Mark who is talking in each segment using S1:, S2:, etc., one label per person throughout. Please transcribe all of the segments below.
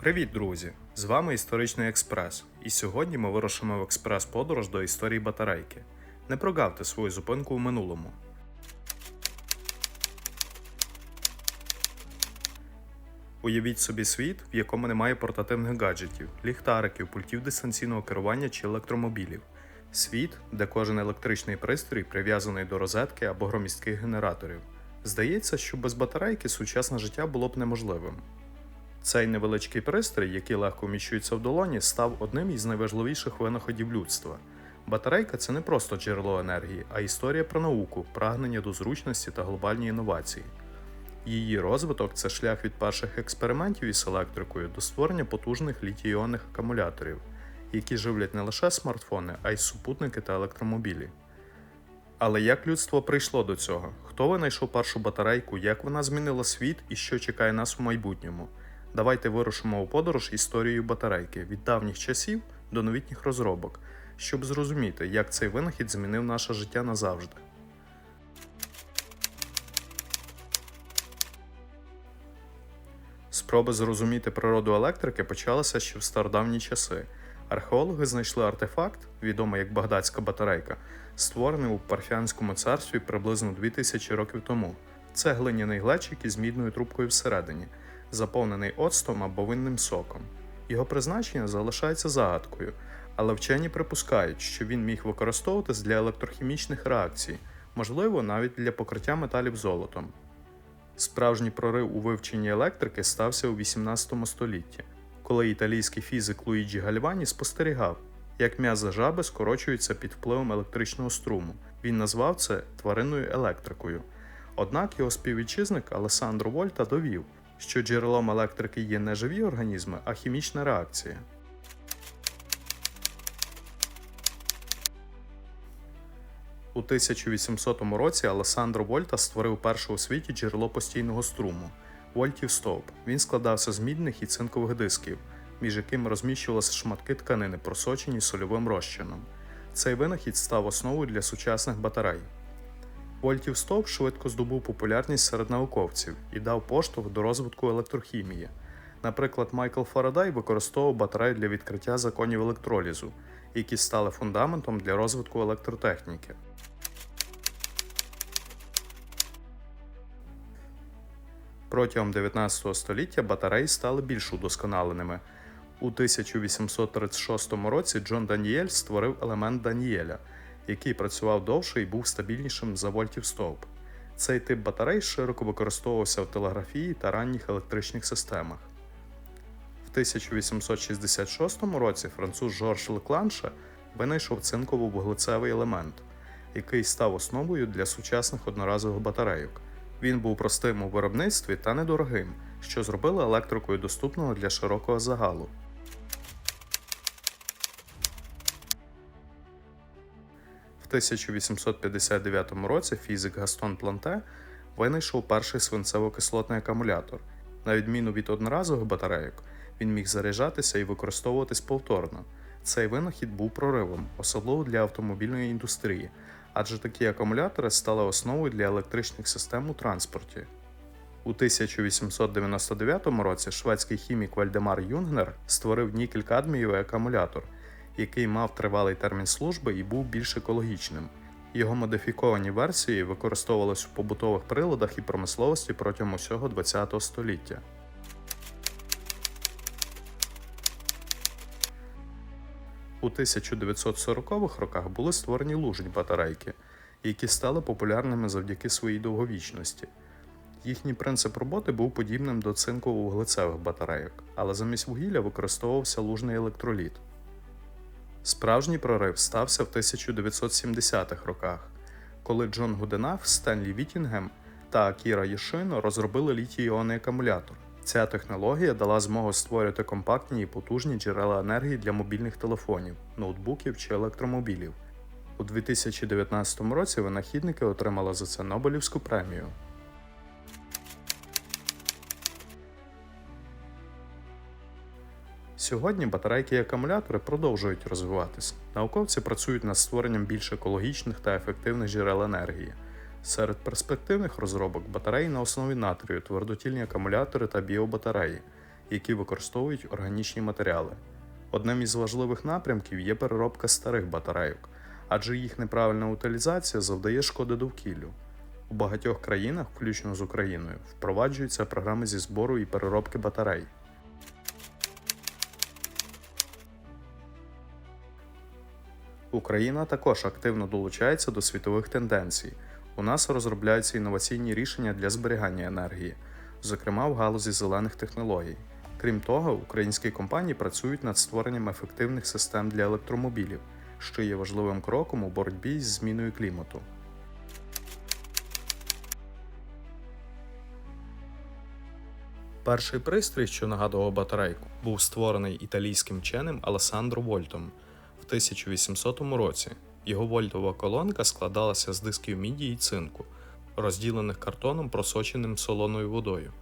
S1: Привіт, друзі! З вами Історичний Експрес. І сьогодні ми вирушимо в експрес-подорож до історії батарейки. Не прогавте свою зупинку у минулому. Уявіть собі світ, в якому немає портативних гаджетів, ліхтариків, пультів дистанційного керування чи електромобілів. Світ, де кожен електричний пристрій прив'язаний до розетки або громістких генераторів. Здається, що без батарейки сучасне життя було б неможливим. Цей невеличкий пристрій, який легко вміщується в долоні, став одним із найважливіших винаходів людства. Батарейка це не просто джерело енергії, а історія про науку, прагнення до зручності та глобальні інновації. Її розвиток це шлях від перших експериментів із електрикою до створення потужних літій-іонних акумуляторів, які живлять не лише смартфони, а й супутники та електромобілі. Але як людство прийшло до цього? Хто винайшов першу батарейку, як вона змінила світ і що чекає нас у майбутньому? Давайте вирушимо у подорож історією батарейки від давніх часів до новітніх розробок, щоб зрозуміти, як цей винахід змінив наше життя назавжди. Спроби зрозуміти природу електрики почалися ще в стародавні часи. Археологи знайшли артефакт, відомий як Багдадська батарейка, створений у Парфянському царстві приблизно 2000 років тому. Це глиняний глечик із мідною трубкою всередині, заповнений оцтом або винним соком. Його призначення залишається загадкою, але вчені припускають, що він міг використовуватись для електрохімічних реакцій, можливо, навіть для покриття металів золотом. Справжній прорив у вивченні електрики стався у 18 столітті, коли італійський фізик Луїджі Гальвані спостерігав, як м'язи жаби скорочуються під впливом електричного струму. Він назвав це тваринною електрикою. Однак його співвітчизник Алесандро Вольта довів, що джерелом електрики є не живі організми, а хімічна реакція. У 1800 році Алесандро Вольта створив перше у світі джерело постійного струму Вольтів стовп. Він складався з мідних і цинкових дисків, між якими розміщувалися шматки тканини, просочені сольовим розчином. Цей винахід став основою для сучасних батарей. Вольтів стовп швидко здобув популярність серед науковців і дав поштовх до розвитку електрохімії. Наприклад, Майкл Фарадай використовував батареї для відкриття законів електролізу, які стали фундаментом для розвитку електротехніки. Протягом 19 століття батареї стали більш удосконаленими. У 1836 році Джон Даніель створив елемент Даніеля, який працював довше і був стабільнішим за вольтів стовп. Цей тип батарей широко використовувався в телеграфії та ранніх електричних системах. В 1866 році француз Жорж Лекланше винайшов цинково-вуглецевий елемент, який став основою для сучасних одноразових батарейок. Він був простим у виробництві та недорогим, що зробило електрикою доступною для широкого загалу. 1859 році фізик Гастон Планте винайшов перший свинцево-кислотний акумулятор. На відміну від одноразових батарейок, він міг заряджатися і використовуватись повторно. Цей винахід був проривом, особливо для автомобільної індустрії, адже такі акумулятори стали основою для електричних систем у транспорті. У 1899 році шведський хімік Вальдемар Юнгнер створив нікель-кадмієвий акумулятор, який мав тривалий термін служби і був більш екологічним. Його модифіковані версії використовувалися в побутових приладах і промисловості протягом усього ХХ століття. У 1940-х роках були створені лужні батарейки, які стали популярними завдяки своїй довговічності. Їхній принцип роботи був подібним до цинково-вуглецевих батарейок, але замість вугілля використовувався лужний електроліт. Справжній прорив стався в 1970-х роках, коли Джон Гуденаф, Стенлі Вітінгем та Акіра Єшино розробили літій-іонний акумулятор. Ця технологія дала змогу створювати компактні і потужні джерела енергії для мобільних телефонів, ноутбуків чи електромобілів. У 2019 році винахідники отримали за це Нобелівську премію. Сьогодні батарейки і акумулятори продовжують розвиватися. Науковці працюють над створенням більш екологічних та ефективних джерел енергії. Серед перспективних розробок батареї на основі натрію, твердотільні акумулятори та біобатареї, які використовують органічні матеріали. Одним із важливих напрямків є переробка старих батарейок, адже їх неправильна утилізація завдає шкоди довкіллю. У багатьох країнах, включно з Україною, впроваджуються програми зі збору і переробки батарей. Україна також активно долучається до світових тенденцій. У нас розробляються інноваційні рішення для зберігання енергії, зокрема в галузі зелених технологій. Крім того, українські компанії працюють над створенням ефективних систем для електромобілів, що є важливим кроком у боротьбі з зміною клімату. Перший пристрій, що нагадував батарейку, був створений італійським вченим Алесандро Вольтом 1800 році. Його вольтова колонка складалася з дисків міді і цинку, розділених картоном, просоченим солоною водою.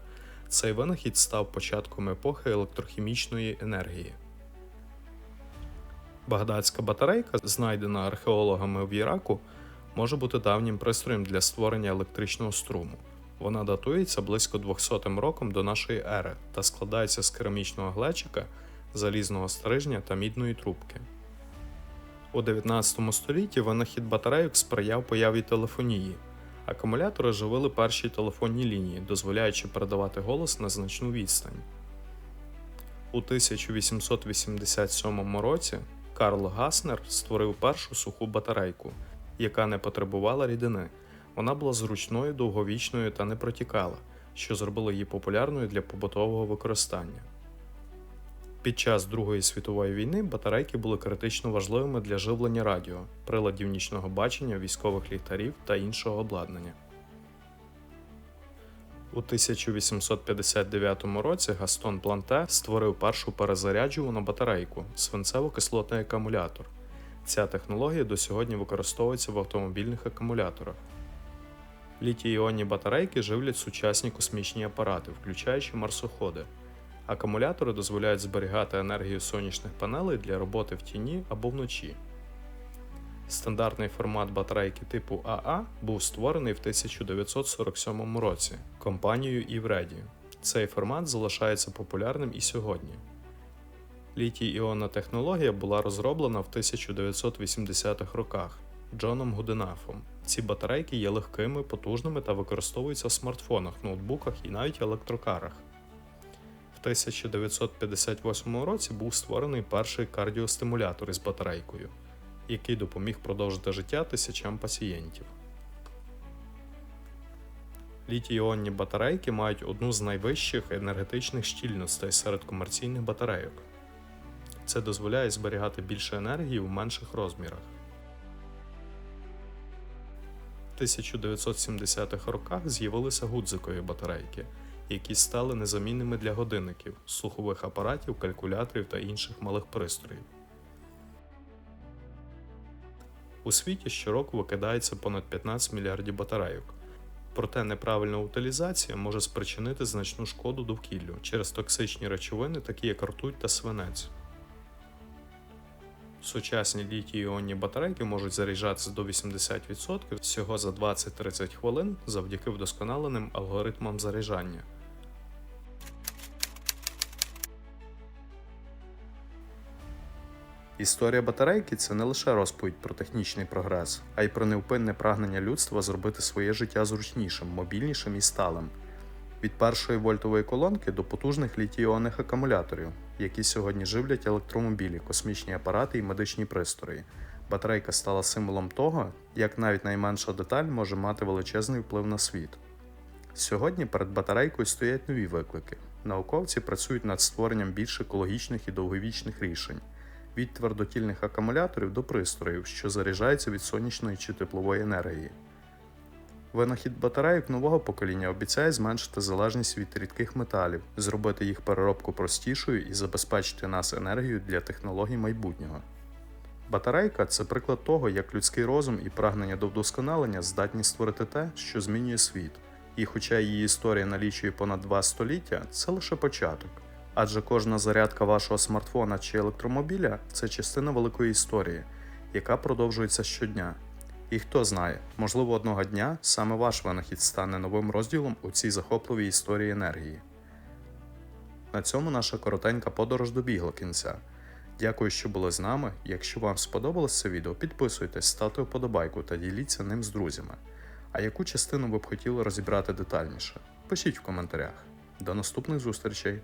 S1: Цей винахід став початком епохи електрохімічної енергії. Багдадська батарейка, знайдена археологами в Іраку, може бути давнім пристроєм для створення електричного струму. Вона датується близько 200 роком до нашої ери та складається з керамічного глечика, залізного стрижня та мідної трубки. У 19 столітті винахід батарейок сприяв появі телефонії. Акумулятори живили перші телефонні лінії, дозволяючи передавати голос на значну відстань. У 1887 році Карл Гаснер створив першу суху батарейку, яка не потребувала рідини. Вона була зручною, довговічною та не протікала, що зробило її популярною для побутового використання. Під час Другої світової війни батарейки були критично важливими для живлення радіо, приладів нічного бачення, військових ліхтарів та іншого обладнання. У 1859 році Гастон Планте створив першу перезаряджувану батарейку свинцево-кислотний акумулятор. Ця технологія до сьогодні використовується в автомобільних акумуляторах. Літій-іонні батарейки живлять сучасні космічні апарати, включаючи марсоходи. Акумулятори дозволяють зберігати енергію сонячних панелей для роботи в тіні або вночі. Стандартний формат батарейки типу АА був створений в 1947 році компанією Івреді. Цей формат залишається популярним і сьогодні. Літій-іонна технологія була розроблена в 1980-х роках Джоном Гуденафом. Ці батарейки є легкими, потужними та використовуються в смартфонах, ноутбуках і навіть електрокарах. В 1958 році був створений перший кардіостимулятор із батарейкою, який допоміг продовжити життя тисячам пацієнтів. Літій-іонні батарейки мають одну з найвищих енергетичних щільностей серед комерційних батарейок. Це дозволяє зберігати більше енергії в менших розмірах. В 1970-х роках з'явилися гудзикові батарейки, які стали незамінними для годинників, слухових апаратів, калькуляторів та інших малих пристроїв. У світі щороку викидається понад 15 мільярдів батарейок. Проте неправильна утилізація може спричинити значну шкоду довкіллю через токсичні речовини, такі як ртуть та свинець. Сучасні літій-іонні батарейки можуть заряджатися до 80% всього за 20-30 хвилин завдяки вдосконаленим алгоритмам заряджання. Історія батарейки це не лише розповідь про технічний прогрес, а й про невпинне прагнення людства зробити своє життя зручнішим, мобільнішим і сталим. Від першої вольтової колонки до потужних літій-іонних акумуляторів, які сьогодні живлять електромобілі, космічні апарати і медичні пристрої. Батарейка стала символом того, як навіть найменша деталь може мати величезний вплив на світ. Сьогодні перед батарейкою стоять нові виклики. Науковці працюють над створенням більш екологічних і довговічних рішень від твердотільних акумуляторів до пристроїв, що заряджаються від сонячної чи теплової енергії. Винахід батарейок нового покоління обіцяє зменшити залежність від рідких металів, зробити їх переробку простішою і забезпечити нас енергією для технологій майбутнього. Батарейка це приклад того, як людський розум і прагнення до вдосконалення здатні створити те, що змінює світ. І хоча її історія налічує понад два століття, це лише початок. Адже кожна зарядка вашого смартфона чи електромобіля це частина великої історії, яка продовжується щодня. І хто знає, можливо, одного дня саме ваш винахід стане новим розділом у цій захопливій історії енергії. На цьому наша коротенька подорож добігла кінця. Дякую, що були з нами. Якщо вам сподобалось це відео, підписуйтесь, ставте вподобайку та діліться ним з друзями. А яку частину ви б хотіли розібрати детальніше? Пишіть в коментарях. До наступних зустрічей!